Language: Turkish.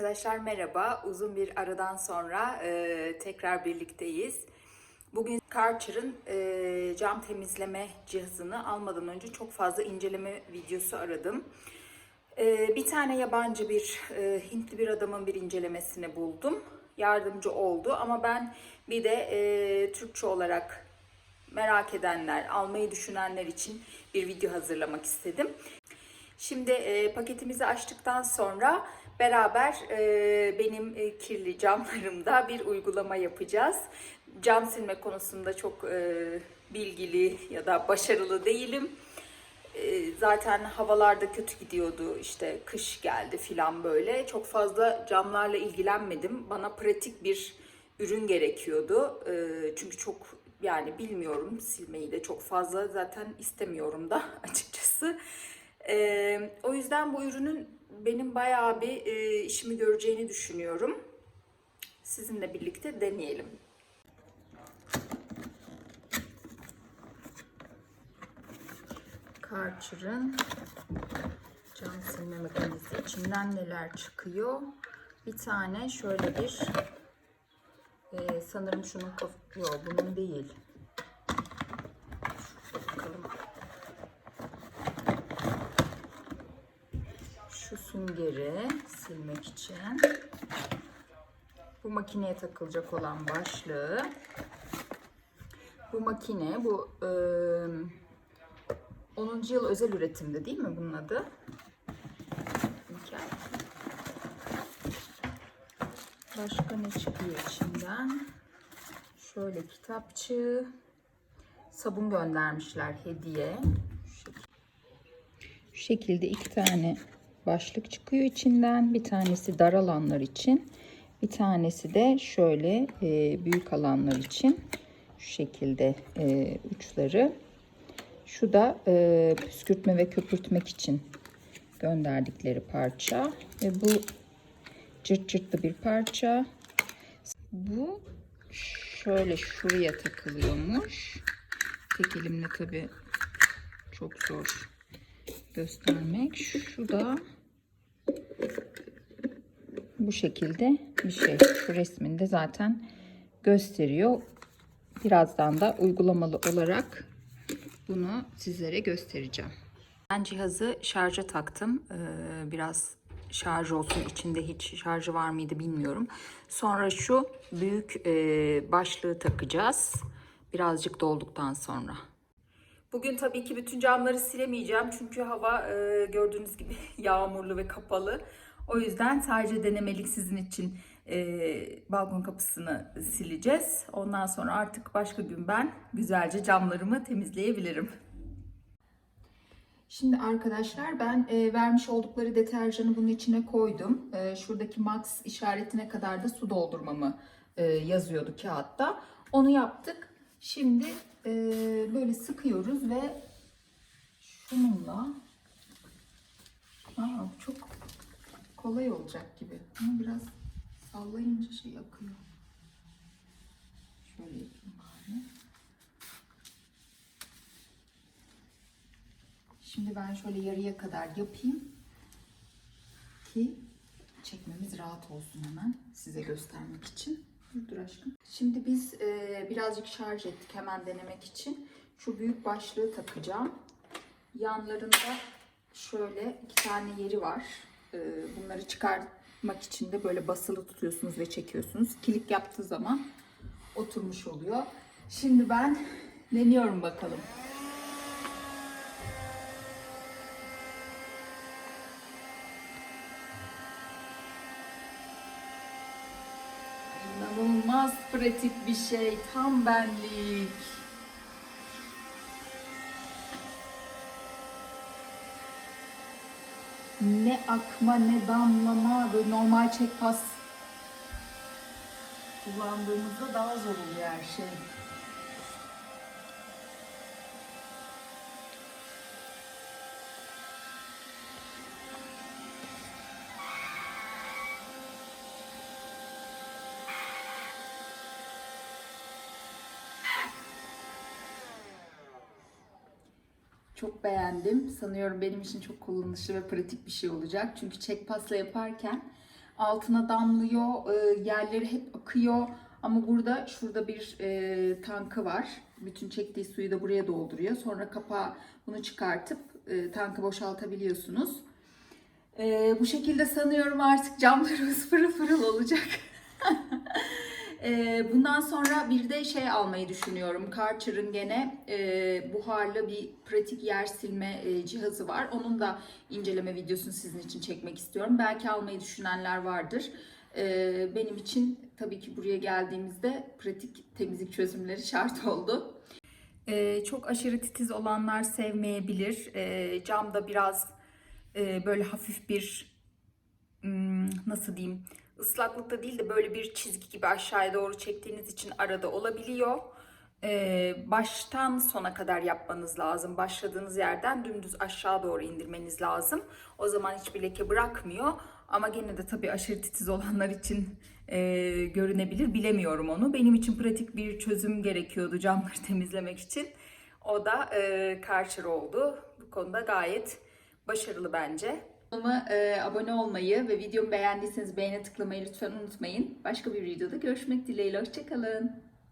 Arkadaşlar merhaba. Uzun bir aradan sonra e, tekrar birlikteyiz. Bugün Karcher'ın e, cam temizleme cihazını almadan önce çok fazla inceleme videosu aradım. E, bir tane yabancı bir e, Hintli bir adamın bir incelemesini buldum. Yardımcı oldu ama ben bir de e, Türkçe olarak merak edenler, almayı düşünenler için bir video hazırlamak istedim. Şimdi e, paketimizi açtıktan sonra beraber e, benim e, kirli camlarımda bir uygulama yapacağız. Cam silme konusunda çok e, bilgili ya da başarılı değilim. E, zaten havalarda kötü gidiyordu işte kış geldi filan böyle. Çok fazla camlarla ilgilenmedim. Bana pratik bir ürün gerekiyordu. E, çünkü çok yani bilmiyorum silmeyi de çok fazla zaten istemiyorum da açıkçası. Ee, o yüzden bu ürünün benim bayağı bir e, işimi göreceğini düşünüyorum. Sizinle birlikte deneyelim. Karcher'ın cam silme makinesi içinden neler çıkıyor? Bir tane şöyle bir e, sanırım şunun yok bunun değil. Şurada bakalım. şu süngeri silmek için bu makineye takılacak olan başlığı bu makine bu e, 10. yıl özel üretimde değil mi bunun adı? Başka ne çıkıyor içinden? Şöyle kitapçı, sabun göndermişler hediye. Şu şekilde iki tane başlık çıkıyor içinden. Bir tanesi dar alanlar için. Bir tanesi de şöyle e, büyük alanlar için. Şu şekilde e, uçları. Şu da e, püskürtme ve köpürtmek için gönderdikleri parça. Ve bu cırt cırtlı bir parça. Bu şöyle şuraya takılıyormuş. Tek elimle tabi çok zor göstermek. Şu da bu şekilde bir şey. Şu resminde zaten gösteriyor. Birazdan da uygulamalı olarak bunu sizlere göstereceğim. Ben cihazı şarja taktım. Ee, biraz şarj olsun. içinde hiç şarjı var mıydı bilmiyorum. Sonra şu büyük e, başlığı takacağız. Birazcık dolduktan sonra. Bugün tabii ki bütün camları silemeyeceğim çünkü hava e, gördüğünüz gibi yağmurlu ve kapalı. O yüzden sadece denemelik sizin için e, balkon kapısını sileceğiz. Ondan sonra artık başka gün ben güzelce camlarımı temizleyebilirim. Şimdi arkadaşlar ben e, vermiş oldukları deterjanı bunun içine koydum. E, şuradaki max işaretine kadar da su doldurmamı e, yazıyordu kağıtta. Onu yaptık. Şimdi e, böyle sıkıyoruz ve şununla Aa, çok kolay olacak gibi. Ama biraz sallayınca şey akıyor. Şöyle yapayım bari. Şimdi ben şöyle yarıya kadar yapayım ki çekmemiz rahat olsun hemen size göstermek için. Dur aşkım. Şimdi biz e, birazcık şarj ettik hemen denemek için. Şu büyük başlığı takacağım. Yanlarında şöyle iki tane yeri var. E, bunları çıkartmak için de böyle basılı tutuyorsunuz ve çekiyorsunuz. Kilik yaptığı zaman oturmuş oluyor. Şimdi ben deniyorum bakalım. Pratik bir şey. Tam benlik. Ne akma ne damlama. Böyle normal çekpas kullandığımızda daha zor oluyor her şey. Çok beğendim. Sanıyorum benim için çok kullanışlı ve pratik bir şey olacak. Çünkü çek pasla yaparken altına damlıyor, e, yerleri hep akıyor. Ama burada şurada bir e, tankı var. Bütün çektiği suyu da buraya dolduruyor. Sonra kapağı bunu çıkartıp e, tankı boşaltabiliyorsunuz. E, bu şekilde sanıyorum artık camlarımız pırıl pırıl olacak. E, bundan sonra bir de şey almayı düşünüyorum. Karcher'ın gene e, buharlı bir pratik yer silme e, cihazı var. Onun da inceleme videosunu sizin için çekmek istiyorum. Belki almayı düşünenler vardır. E, benim için tabii ki buraya geldiğimizde pratik temizlik çözümleri şart oldu. E, çok aşırı titiz olanlar sevmeyebilir. E, camda biraz e, böyle hafif bir hmm, nasıl diyeyim ıslaklıkta değil de böyle bir çizgi gibi aşağıya doğru çektiğiniz için arada olabiliyor. Ee, baştan sona kadar yapmanız lazım. Başladığınız yerden dümdüz aşağı doğru indirmeniz lazım. O zaman hiçbir leke bırakmıyor. Ama gene de tabii aşırı titiz olanlar için e, görünebilir. Bilemiyorum onu. Benim için pratik bir çözüm gerekiyordu camları temizlemek için. O da e, Karcher oldu. Bu konuda gayet başarılı bence. Kanalıma e, abone olmayı ve videomu beğendiyseniz beğene tıklamayı lütfen unutmayın. Başka bir videoda görüşmek dileğiyle. Hoşçakalın.